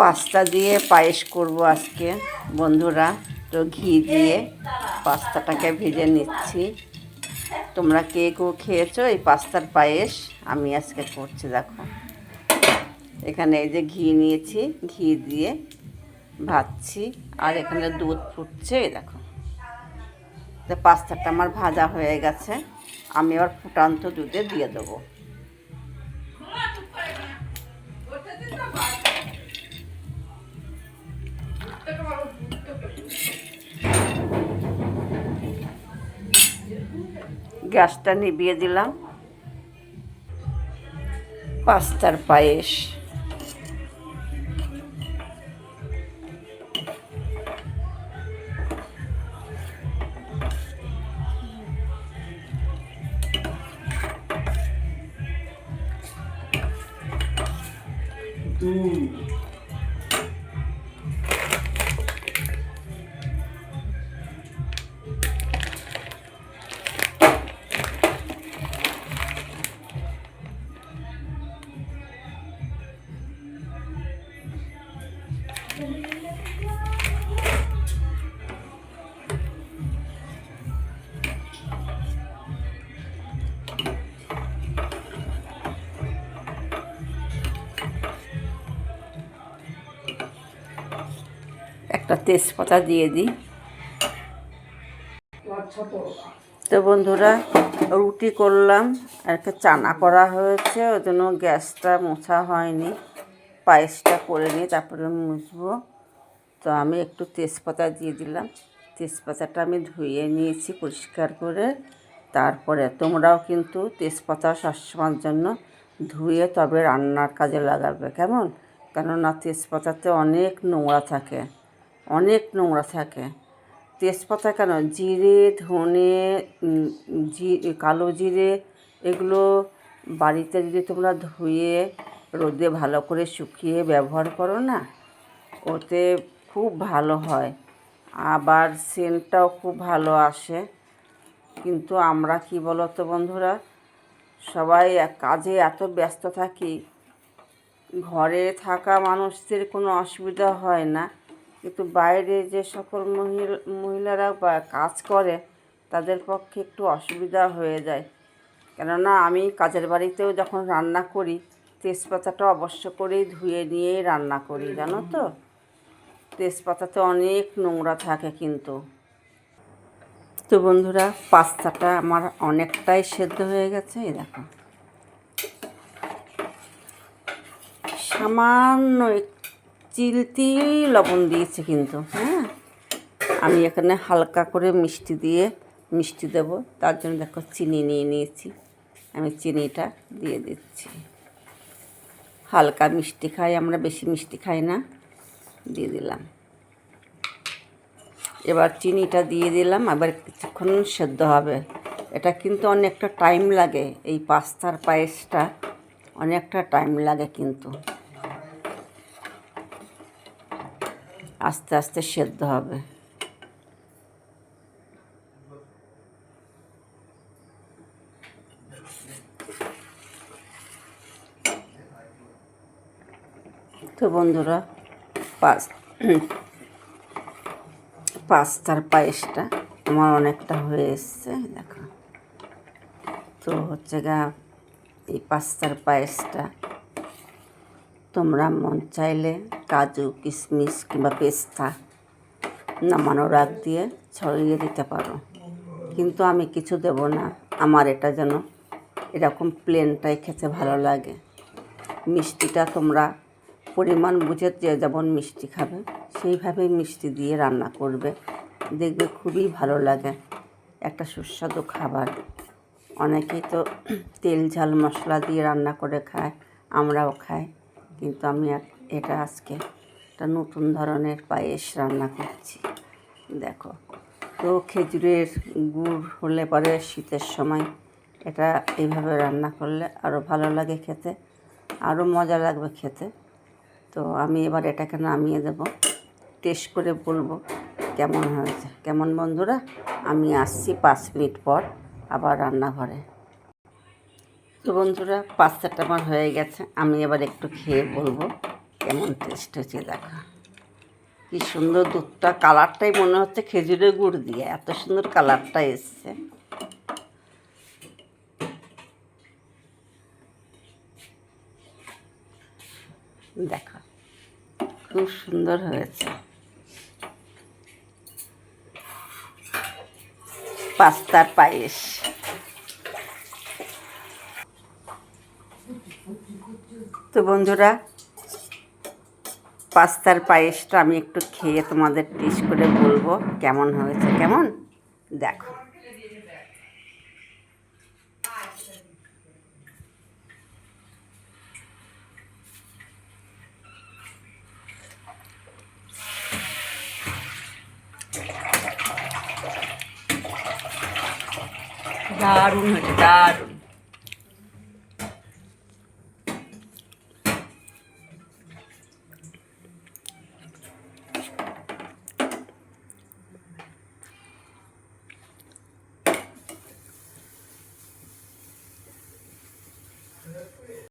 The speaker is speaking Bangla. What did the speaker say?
পাস্তা দিয়ে পায়েস করব আজকে, বন্ধুরা। তো ঘি দিয়ে পাস্তাটাকে ভেজে নিচ্ছি। তোমরা কে কেউ খেয়েছো এই পাস্তার পায়েস? আমি আজকে করছি, দেখো। এখানে এই যে ঘি নিয়েছি, ঘি দিয়ে ভাজছি। আর এখানে দুধ ফুটছে দেখো। তো পাস্তাটা আমার ভাজা হয়ে গেছে। আমি আবার ফুটান্ত দুধে দিয়ে দেবো। গ্যাসটা নিভিয়ে দিলাম। পাস্তার পায়েস। একটা তেজপাতা দিয়ে দিই। তো বন্ধুরা, রুটি করলাম, আর একটা চানা করা হয়েছে, ওই জন্য গ্যাসটা মোছা হয়নি। পায়েসটা করে নিয়ে তারপরে মুছবো। তো আমি একটু তেজপাতা দিয়ে দিলাম। তেজপাতাটা আমি ধুয়ে নিয়েছি পরিষ্কার করে। তারপরে তোমরাও কিন্তু তেজপাতা সবসময়ের জন্য ধুয়ে তবে রান্নার কাজে লাগাবে, কেমন? কেননা তেজপাতাতে অনেক নোংরা থাকে। অনেক নোংরা থাকে। তেজপাতা কেন? জিরে, ধনে জি, কালো জিরে, এগুলো বাড়িতে যদি তোমরা ধুয়ে রোদে ভালো করে শুকিয়ে ব্যবহার করো না, ওতে খুব ভালো হয়। আবার সেন্টটাও খুব ভালো আসে। কিন্তু আমরা কি বলো তো বন্ধুরা, সবাই কাজে এত ব্যস্ত থাকি, ঘরে থাকা মানুষদের কোনো অসুবিধা হয় না। কিন্তু বাইরে যে সকল মহিলা, মহিলারা কাজ করে, তাদের পক্ষে একটু অসুবিধা হয়ে যায়। কেননা আমি কাজের বাড়িতেও যখন রান্না করি, তেজপাতাটা অবশ্য করেই ধুয়ে নিয়েই রান্না করি, জানো তো? তেজপাতাতে অনেক নোংরা থাকে কিন্তু। তো বন্ধুরা, পাস্তাটা আমার অনেকটাই সেদ্ধ হয়ে গেছে, এই দেখো। সামান্য এক- চিলতি লবণ দিয়েছে কিন্তু হ্যাঁ? আমি এখানে হালকা করে মিষ্টি দিয়ে মিষ্টি দেব, তার জন্য দেখো চিনি নিয়ে নিয়েছি। আমি চিনিটা দিয়ে দিচ্ছি। হালকা মিষ্টি খাই, আমরা বেশি মিষ্টি খাই না, দিয়ে দিলাম। এবার চিনিটা দিয়ে দিলাম, আবার কিছুক্ষণ সেদ্ধ হবে। এটা কিন্তু অনেকটা টাইম লাগে, এই পাস্তার পায়েসটা অনেকটা টাইম লাগে কিন্তু। আস্তে আস্তে সেদ্ধ হবে। তো বন্ধুরা, পাস, পাস্তার পায়েসটা আমার অনেকটা হয়ে এসছে, দেখো। তো হচ্ছে গা, এই পাস্তার পায়েসটা তোমরা মন চাইলে কাজু, কিশমিশ কিংবা পেস্তা নামানোর আগ দিয়ে ছড়িয়ে দিতে পারো। কিন্তু আমি কিছু দেব না। আমার এটা যেন এরকম প্লেনটাই খেতে ভালো লাগে। মিষ্টিটা তোমরা পরিমাণ বুঝে যে যেমন মিষ্টি খাবে সেইভাবেই মিষ্টি দিয়ে রান্না করবে। দেখবে খুবই ভালো লাগে। একটা সুস্বাদু খাবার। অনেকেই তো তেল ঝাল মশলা দিয়ে রান্না করে খায়, আমরাও খাই। কিন্তু আমি এটা আজকে একটা নতুন ধরনের পায়েস রান্না করছি। দেখো, তো খেজুরের গুড় হলে পরে শীতের সময় এটা এইভাবে রান্না করলে আরও ভালো লাগে খেতে আরও মজা লাগবে খেতে। তো আমি এবার এটাকে নামিয়ে দেব। টেস্ট করে বলব কেমন হয়েছে। কেমন বন্ধুরা? আমি আসছি পাঁচ মিনিট পর আবার রান্নাঘরে। তো বন্ধুরা, পাস্তাটা আমার হয়ে গেছে। আমি এবার একটু খেয়ে বলব কেমন টেস্ট হয়েছে, দেখো। কি সুন্দর দুধটা, কালারটাই মনে হচ্ছে খেজুরের গুড় দিয়ে, এত সুন্দর কালারটা এসছে। দেখো, খুব সুন্দর হয়েছে। পাস্তার পায়েস। তো বন্ধুরা, পাস্তার পায়েসটা আমি একটু খেয়ে তোমাদের টেস্ট করে বলব কেমন হয়েছে, কেমন? দেখো। দারুণ হয়েছে, দারুণ।